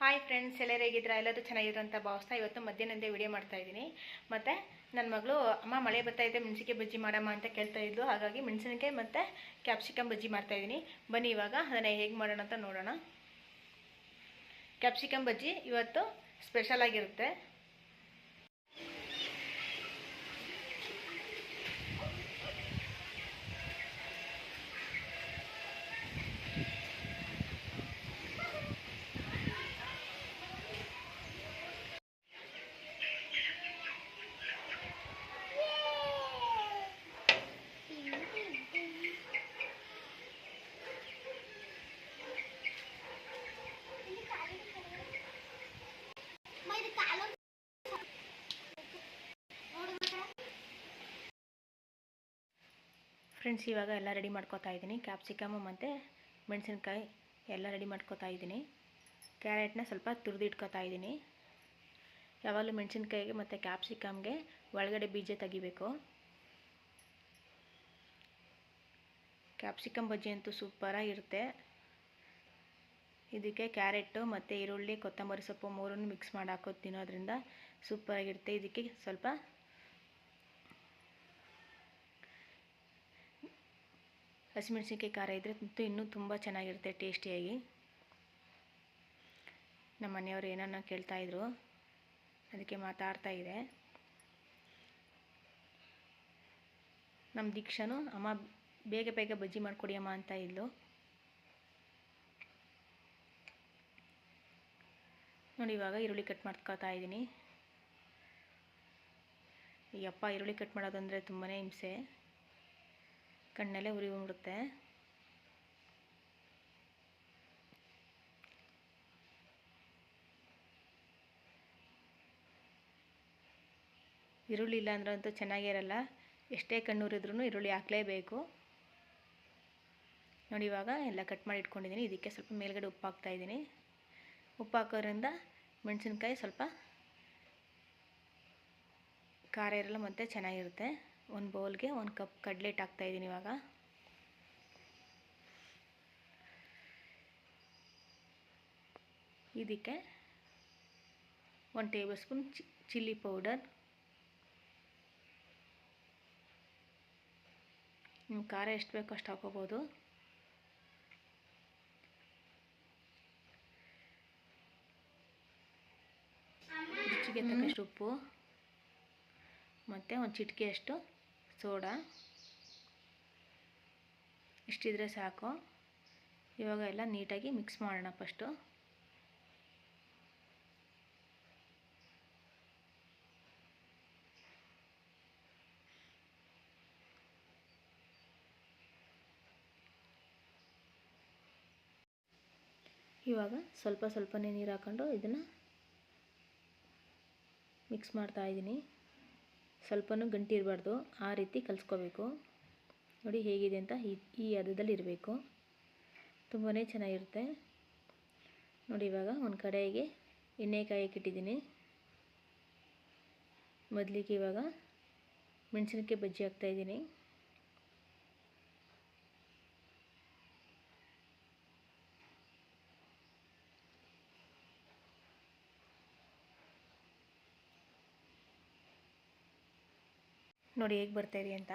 Hi friends ಎಲ್ಲರೂ ಹೇಗಿದ್ರೆ ಎಲ್ಲರೂ ಚೆನ್ನಾಗಿದ್ರು ಅಂತ ಭಾವಿಸ್ತಾ ಇವತ್ತು ಮಧ್ಯಾಹ್ನದೇ ವಿಡಿಯೋ ಮಾಡ್ತಾ ಇದ್ದೀನಿ. ಮತ್ತು ನನ್ನ ಮಗಳು, ಅಮ್ಮ, ಮಳೆ ಬರ್ತಾ ಇದೆ, ಮೆಣಸಿನಕಾಯಿ ಬಜ್ಜಿ ಮಾಡಮ್ಮ ಅಂತ ಕೇಳ್ತಾ ಇದ್ಲು. ಹಾಗಾಗಿ ಮೆಣಸಿನಕಾಯಿ ಮತ್ತು ಕ್ಯಾಪ್ಸಿಕಮ್ ಬಜ್ಜಿ ಮಾಡ್ತಾ ಇದ್ದೀನಿ. ಬನ್ನಿ ಇವಾಗ ಅದನ್ನು ಹೇಗೆ ಮಾಡೋಣ ಅಂತ ನೋಡೋಣ. ಕ್ಯಾಪ್ಸಿಕಮ್ ಬಜ್ಜಿ ಇವತ್ತು ಸ್ಪೆಷಲ್ ಆಗಿರುತ್ತೆ. ಫ್ರೆಂಡ್ಸ್, ಇವಾಗ ಎಲ್ಲ ರೆಡಿ ಮಾಡ್ಕೋತಾ ಇದ್ದೀನಿ. ಕ್ಯಾಪ್ಸಿಕಮು ಮತ್ತು ಮೆಣಸಿನ್ಕಾಯಿ ಎಲ್ಲ ರೆಡಿ ಮಾಡ್ಕೋತಾ ಇದ್ದೀನಿ. ಕ್ಯಾರೆಟ್ನ ಸ್ವಲ್ಪ ತುರಿದಿಟ್ಕೋತಾ ಇದ್ದೀನಿ. ಯಾವಾಗಲೂ ಮೆಣಸಿನ್ಕಾಯಿಗೆ ಮತ್ತು ಕ್ಯಾಪ್ಸಿಕಮ್ಗೆ ಒಳಗಡೆ ಬೀಜ ತೆಗಿಬೇಕು. ಕ್ಯಾಪ್ಸಿಕಮ್ ಬಜ್ಜಿ ಅಂತೂ ಸೂಪರಾಗಿರುತ್ತೆ ಇದಕ್ಕೆ ಕ್ಯಾರೆಟು ಮತ್ತು ಈರುಳ್ಳಿ, ಕೊತ್ತಂಬರಿ ಸೊಪ್ಪು ಮೂರನ್ನು ಮಿಕ್ಸ್ ಮಾಡಿ ಹಾಕೋದು ತಿನ್ನೋದ್ರಿಂದ ಸೂಪರಾಗಿರುತ್ತೆ. ಇದಕ್ಕೆ ಸ್ವಲ್ಪ ಹಸಿಮೆಣಸಿನ್ಕಾಯಿ ಖಾರ ಇದ್ದರೆ ಇನ್ನೂ ತುಂಬ ಚೆನ್ನಾಗಿರುತ್ತೆ ಟೇಸ್ಟಿಯಾಗಿ. ನಮ್ಮ ಮನೆಯವರು ಏನನ್ನ ಕೇಳ್ತಾಯಿದ್ರು ಅದಕ್ಕೆ ಮಾತಾಡ್ತಾ ಇದೆ. ನಮ್ಮ ದೀಕ್ಷಾನು, ಅಮ್ಮ ಬೇಗ ಬೇಗ ಬಜ್ಜಿ ಮಾಡಿಕೊಡಿ ಅಮ್ಮ ಅಂತ ಇದ್ಲು. ನೋಡಿ, ಇವಾಗ ಈರುಳ್ಳಿ ಕಟ್ ಮಾಡ್ಕೊತಾ ಇದ್ದೀನಿ. ಈ ಅಪ್ಪ ಈರುಳ್ಳಿ ಕಟ್ ಮಾಡೋದಂದರೆ ತುಂಬಾ ಹಿಂಸೆ. ಕಣ್ಣಲ್ಲೇ ಉರಿ ಬಂದ್ಬಿಡುತ್ತೆ ಈರುಳ್ಳಿ ಇಲ್ಲ ಅಂದ್ರೆ ಅಂತೂ ಚೆನ್ನಾಗೇ ಇರಲ್ಲ. ಎಷ್ಟೇ ಕಣ್ಣೂರಿದ್ರೂ ಈರುಳ್ಳಿ ಹಾಕಲೇಬೇಕು. ನೋಡಿ ಇವಾಗ ಎಲ್ಲ ಕಟ್ ಮಾಡಿ ಇಟ್ಕೊಂಡಿದ್ದೀನಿ. ಇದಕ್ಕೆ ಸ್ವಲ್ಪ ಮೇಲ್ಗಡೆ ಉಪ್ಪು ಹಾಕ್ತಾ ಇದ್ದೀನಿ. ಉಪ್ಪು ಹಾಕೋದ್ರಿಂದ ಮೆಣಸಿನ್ಕಾಯಿ ಸ್ವಲ್ಪ ಖಾರ ಇರಲ್ಲ, ಮತ್ತು ಚೆನ್ನಾಗಿರುತ್ತೆ. ಒಂದು ಬೌಲ್ಗೆ ಒಂದು ಕಪ್ ಕಡ್ಲೆಟ್ ಹಾಕ್ತಾಯಿದ್ದೀನಿ ಇವಾಗ. ಇದಕ್ಕೆ ಒಂದು ಟೇಬಲ್ ಸ್ಪೂನ್ ಚಿಲ್ಲಿ ಪೌಡರ್, ನೀವು ಖಾರ ಎಷ್ಟು ಬೇಕೋ ಅಷ್ಟು ಹಾಕೋಬೋದು. ರುಚಿಗೆ ತಕ್ಕಷ್ಟು ಉಪ್ಪು, ಮತ್ತು ಒಂದು ಚಿಟಿಕೆಯಷ್ಟು ಸೋಡಾ ಇಷ್ಟಿದ್ರೆ ಸಾಕು. ಇವಾಗ ಎಲ್ಲ ನೀಟಾಗಿ ಮಿಕ್ಸ್ ಮಾಡೋಣ ಫಸ್ಟು ಇವಾಗ ಸ್ವಲ್ಪ ಸ್ವಲ್ಪನೇ ನೀರು ಹಾಕ್ಕೊಂಡು ಇದನ್ನು ಮಿಕ್ಸ್ ಮಾಡ್ತಾ ಇದ್ದೀನಿ ಸ್ವಲ್ಪನೂ ಗಂಟಿ ಇರಬಾರ್ದು. ಆ ರೀತಿ ಕಲಿಸ್ಕೋಬೇಕು. ನೋಡಿ ಹೇಗಿದೆ ಅಂತ ಈ ಈ ಇರಬೇಕು. ತುಂಬಾ ಚೆನ್ನಾಗಿರುತ್ತೆ. ನೋಡಿ ಇವಾಗ ಒಂದು ಕಡೆಗೆ ಎಣ್ಣೆ ಇಟ್ಟಿದ್ದೀನಿ. ಮೊದಲಿಗೆ ಇವಾಗ ಮೆಣಸಿನಕಾಯಿ ಬಜ್ಜಿ ಹಾಕ್ತಾಯಿದ್ದೀನಿ ನೋಡಿ ಹೇಗೆ ಬರ್ತಾಯಿದೆ ಅಂತ.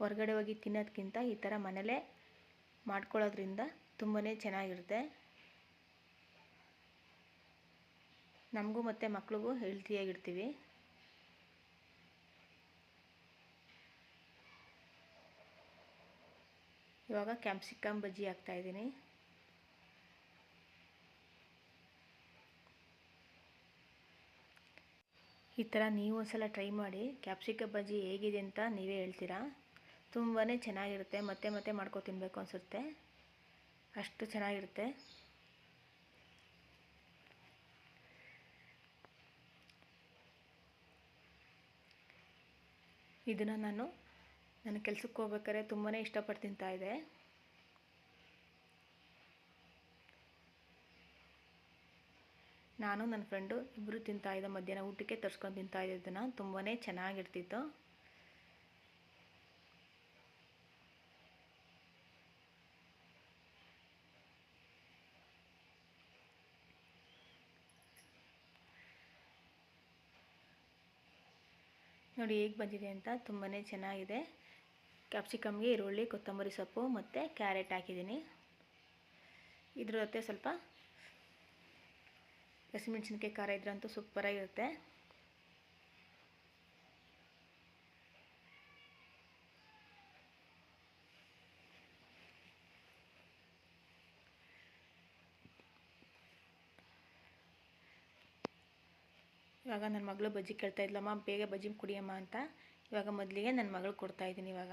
ಹೊರಗಡೆ ಹೋಗಿ ತಿನ್ನೋದಕ್ಕಿಂತ ಈ ಥರ ಮನೇಲೇ ಮಾಡ್ಕೊಳ್ಳೋದ್ರಿಂದ ತುಂಬಾ ಚೆನ್ನಾಗಿರುತ್ತೆ. ನಮಗೂ ಮತ್ತು ಮಕ್ಳಿಗೂ ಹೆಲ್ತಿಯಾಗಿರ್ತೀವಿ ಇವಾಗ ಕ್ಯಾಪ್ಸಿಕಮ್ ಬಜ್ಜಿ ಹಾಕ್ತಾಯಿದ್ದೀನಿ ಈ ಥರ ನೀವು ಒಂದ್ಸಲ ಟ್ರೈ ಮಾಡಿ. ಕ್ಯಾಪ್ಸಿಕ ಬಜ್ಜಿ ಹೇಗಿದೆ ಅಂತ ನೀವೇ ಹೇಳ್ತೀರಾ? ತುಂಬಾ ಚೆನ್ನಾಗಿರುತ್ತೆ. ಮತ್ತೆ ಮತ್ತೆ ಮಾಡ್ಕೊ ತಿನ್ನಬೇಕು ಅನಿಸುತ್ತೆ. ಅಷ್ಟು ಚೆನ್ನಾಗಿರುತ್ತೆ. ಇದನ್ನು ನಾನು ನನ್ನ ಕೆಲಸಕ್ಕೆ ಹೋಗ್ಬೇಕಾದ್ರೆ ತುಂಬಾ ಇಷ್ಟಪಟ್ಟು ತಿಂತಾಯಿದ್ದೆ ನಾನು, ನನ್ನ ಫ್ರೆಂಡು ಇಬ್ಬರು ತಿಂತಾಯಿದ್ದೆ ಮಧ್ಯಾಹ್ನ ಊಟಕ್ಕೆ ತರ್ಸ್ಕೊಂಡು ತಿಂತಾಯಿದ್ದನ್ನು ತುಂಬಾ ಚೆನ್ನಾಗಿರ್ತಿತ್ತು. ನೋಡಿ ಹೇಗೆ ಬಂದಿದೆ ಅಂತ ತುಂಬಾ ಚೆನ್ನಾಗಿದೆ. ಕ್ಯಾಪ್ಸಿಕಮ್ಗೆ ಈರುಳ್ಳಿ, ಕೊತ್ತಂಬರಿ ಸೊಪ್ಪು ಮತ್ತು ಕ್ಯಾರೆಟ್ ಹಾಕಿದ್ದೀನಿ. ಇದ್ರ ಜೊತೆ ಸ್ವಲ್ಪ ಹಸಿಮೆಣ್ಸಿನ್ಕಾಯಿ ಖಾರ ಇದ್ರಂತೂ ಸೂಪರಾಗಿರುತ್ತೆ ಇವಾಗ ನನ್ನ ಮಗಳು ಬಜ್ಜಿ ಕೇಳ್ತಾ ಇದ್ಲಮ್ಮ, ಬೇಗ ಬಜ್ಜಿ ಕುಡಿಯಮ್ಮ ಅಂತ. ಇವಾಗ ಮೊದಲಿಗೆ ನನ್ನ ಮಗಳು ಕೊಡ್ತಾಯಿದ್ದೀನಿ ಇವಾಗ.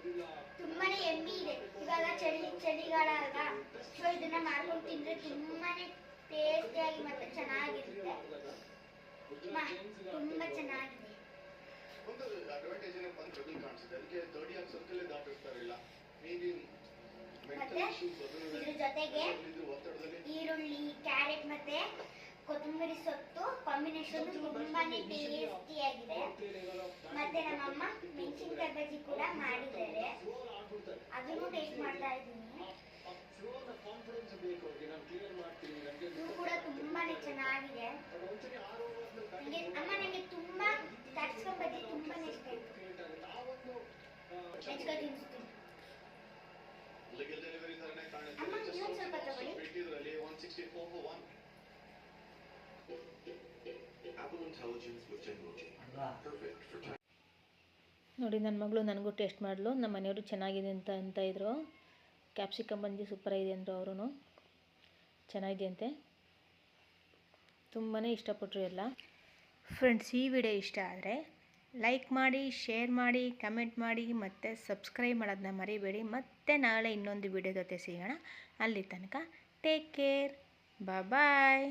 ಇವಾಗ ಚಳಿ ಚಳಿಗಾಲ ಅಲ್ವಾ ಸೊ ಇದನ್ನ ಮಾಡ್ಕೊಂಡು ತಿಂದ್ರೆ ತುಂಬಾನೇ ಟೇಸ್ಟಿಯಾಗಿ ಮತ್ತೆ ಚೆನ್ನಾಗಿರುತ್ತೆ. ತುಂಬಾ ಚೆನ್ನಾಗಿದೆ. ಒಂದು ಅಡ್ವಾಂಟೇಜ್ ಏನಪ್ಪ ಅಂತ ಜೊತೆ ಕಾಣಿಸುತ್ತೆ. ಅದಕ್ಕೆ ತರ್ಟಿ ಆಗಿ ಸರ್ಕಲ್ ದಾಟಿರ್ತಾರಿಲ್ಲ ಮೇಬಿ ಮತ್ತೆ ಇದ್ರ ಜೊತೆಗೆ ಈರುಳ್ಳಿ ಕ್ಯಾರೆಟ್ ಮತ್ತೆ ಕೊತ್ತಂಬರಿ ಸೊತ್ತು ಕಾಂಬಿನೇಷನ್ ತುಂಬಾನೇ ಟೇಸ್ಟಿ ಆಗಿದೆ. ಮತ್ತೆ ನಮ್ಮಮ್ಮ ಮೆಣಸಿನಕಾಯಿ ಬಜ್ಜಿ ಕೂಡ ಮಾಡಿದ್ದಾರೆ. ಅದನ್ನು ಟೇಸ್ಟ್ ಮಾಡ್ತಾ ಇದ್ದೀನಿ. ಇದು ಕೂಡ ತುಂಬಾನೇ ಚೆನ್ನಾಗಿದೆ. ನನಗೆ ಅಮ್ಮ ನನಗೆ ತುಂಬಾ ಕ್ಯಾಪ್ಸಿಕಮ್ ಬಜ್ಜಿ ತುಂಬಾನೇ ಇಷ್ಟ ಆಯ್ತು. ಮೆಣಸಿನ್ಕಾಯಿ ತಿನ್ನಿಸ್ತೀನಿ ಡೆಲಿವರಿ ತರನೇ ಕಾಣುತ್ತೆ ಅಮ್ಮ ಇನ್ನೊಂದು ಸ್ವಲ್ಪ ತಗೊಳ್ಳಿ. ಬಿಟ್ಟಿದ್ರಲ್ಲಿ one sixty four one Apple Intelligence with Genmoji. Perfect for time. ನೋಡಿ ನನ್ನ ಮಗಳು ನನಗೂ ಟೇಸ್ಟ್ ಮಾಡಲು. ನಮ್ಮ ಮನೆಯವರು ಚೆನ್ನಾಗಿದೆ ಅಂತ ಅಂತ ಇದ್ರು. ಕ್ಯಾಪ್ಸಿಕಮ್ ಬಂದು ಸೂಪರಾಗಿದೆ ಅಂದರು ಅವರು ಚೆನ್ನಾಗಿದೆ ಅಂತೆ ತುಂಬಾ ಇಷ್ಟಪಟ್ಟರು ಎಲ್ಲ. ಫ್ರೆಂಡ್ಸ್ ಈ ವಿಡಿಯೋ ಇಷ್ಟ ಆದರೆ ಲೈಕ್ ಮಾಡಿ ಶೇರ್ ಮಾಡಿ ಕಮೆಂಟ್ ಮಾಡಿ, ಮತ್ತು ಸಬ್ಸ್ಕ್ರೈಬ್ ಮಾಡೋದನ್ನ ಮರಿಬೇಡಿ. ಮತ್ತೆ ನಾಳೆ ಇನ್ನೊಂದು ವಿಡಿಯೋ ಜೊತೆ ಸಿಗೋಣ. ಅಲ್ಲಿ ತನಕ ಟೇಕ್ ಕೇರ್ ಬಾಯ್